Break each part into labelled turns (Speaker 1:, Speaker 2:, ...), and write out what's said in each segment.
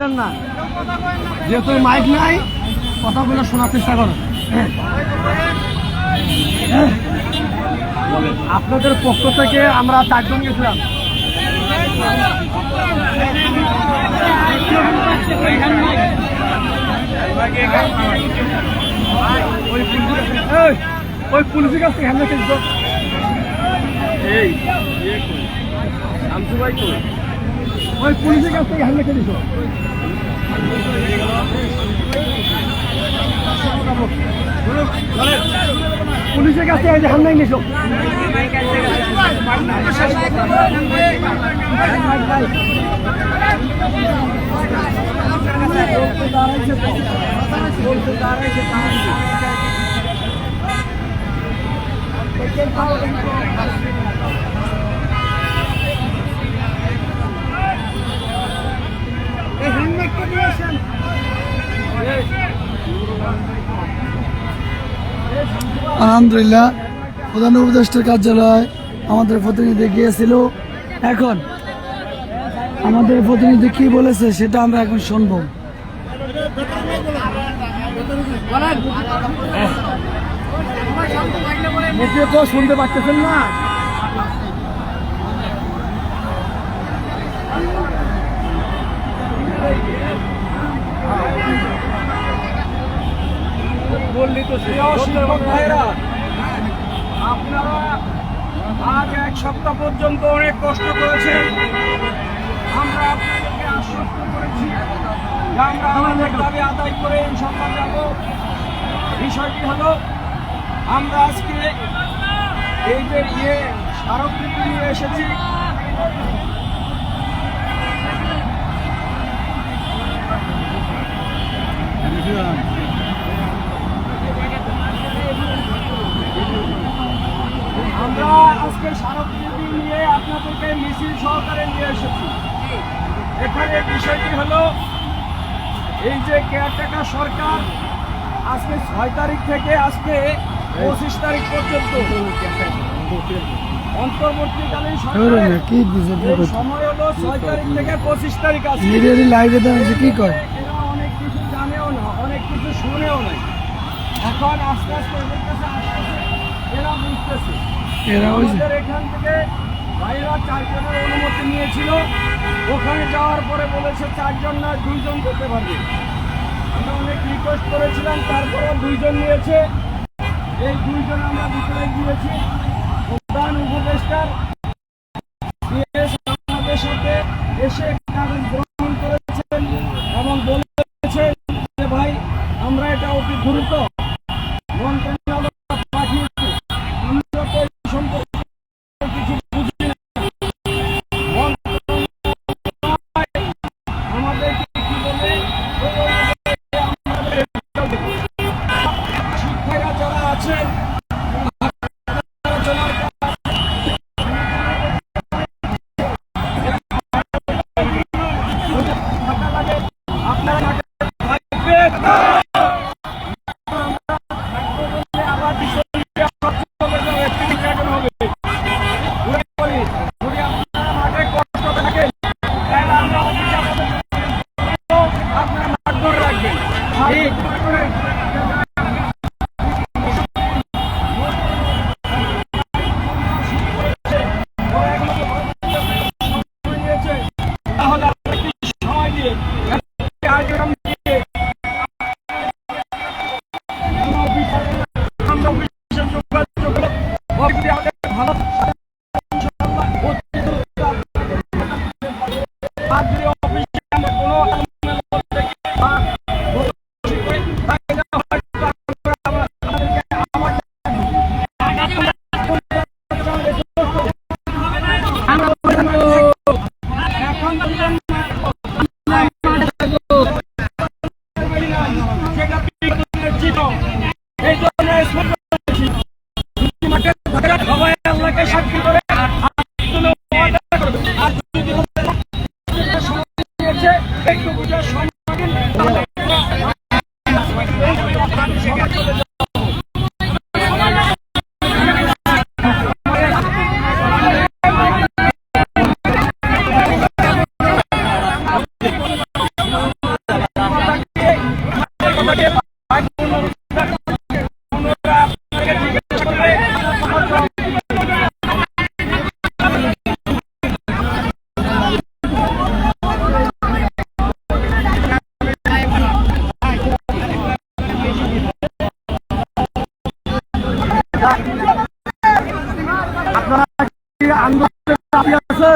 Speaker 1: না যেহেতু মাইক নাই কথাগুলো শোনার চেষ্টা করো। হ্যাঁ। আপনাদের পক্ষ থেকে আমরা চারজন গেছিলাম ওই পুলিশের কাছ থেকে হ্যান্ডেল খেলছো এই শামসু ভাই কই ওই পুলিশের কাছ থেকে হ্যান্ডেল খেলিস পুলিশের কাছে এই যে হামলা এই
Speaker 2: আলহামদুলিল্লাহ, প্রধান উপদেষ্টার কার্যালয় আমাদের প্রতিনিধি গিয়েছিল। এখন, আমাদের প্রতিনিধি কি বলেছে সেটা আমরা এখন শুনব।
Speaker 1: শুনতে পারতেছেন না। আপনারা আজ এক সপ্তাহ পর্যন্ত অনেক কষ্ট করেছেন। আমরা আপনাদেরকে আদায় করে ইনশাল্লাহ যাব। বিষয়টি হলো, আমরা আজকে এই যে ইয়ে স্মারকলিপি এসেছি আজকে স্মারকলিপি নিয়ে আপনাদেরকে মিছিল সহকারে নিয়ে এসেছি। এখানে বিষয়টি হলো এই যে কেয়ারটেকার সরকার আজকে ছয় তারিখ থেকে আজকে পঁচিশ তারিখ পর্যন্ত অন্তর্বর্তীকালীন সময় হলো ছয় তারিখ থেকে পঁচিশ তারিখ আছে
Speaker 2: মিডিয়ারি লাইভে কি কয়?
Speaker 1: এরা অনেক কিছু জানেও না অনেক কিছু শুনেও নাই। এখন আস্তে আস্তে এদের কাছে আসতেছে এরা বুঝতেছে।
Speaker 2: এরা ওই
Speaker 1: এখান থেকে ভাইরা চারজনের অনুমতি নিয়েছিল। ওখানে যাওয়ার পরে বলেছে চারজন না, দুইজন যেতে পারবে। অনেক রিকোয়েস্ট করেছিলাম, তারপরেও দুইজন নিয়েছে। এই দুইজন আমরা ভিতরে গিয়েছি। প্রধান উপদেষ্টার আমাদের সাথে এসে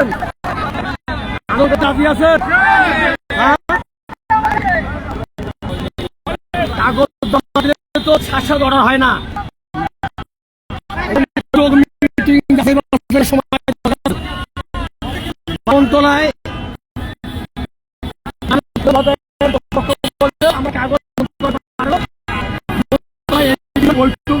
Speaker 1: আছেন?
Speaker 3: কাগজে রাজি আছেন হ্যাঁ? কাগজ তো শাসা ধরা হয় না। সময় আমরা কাগজ বৈঠক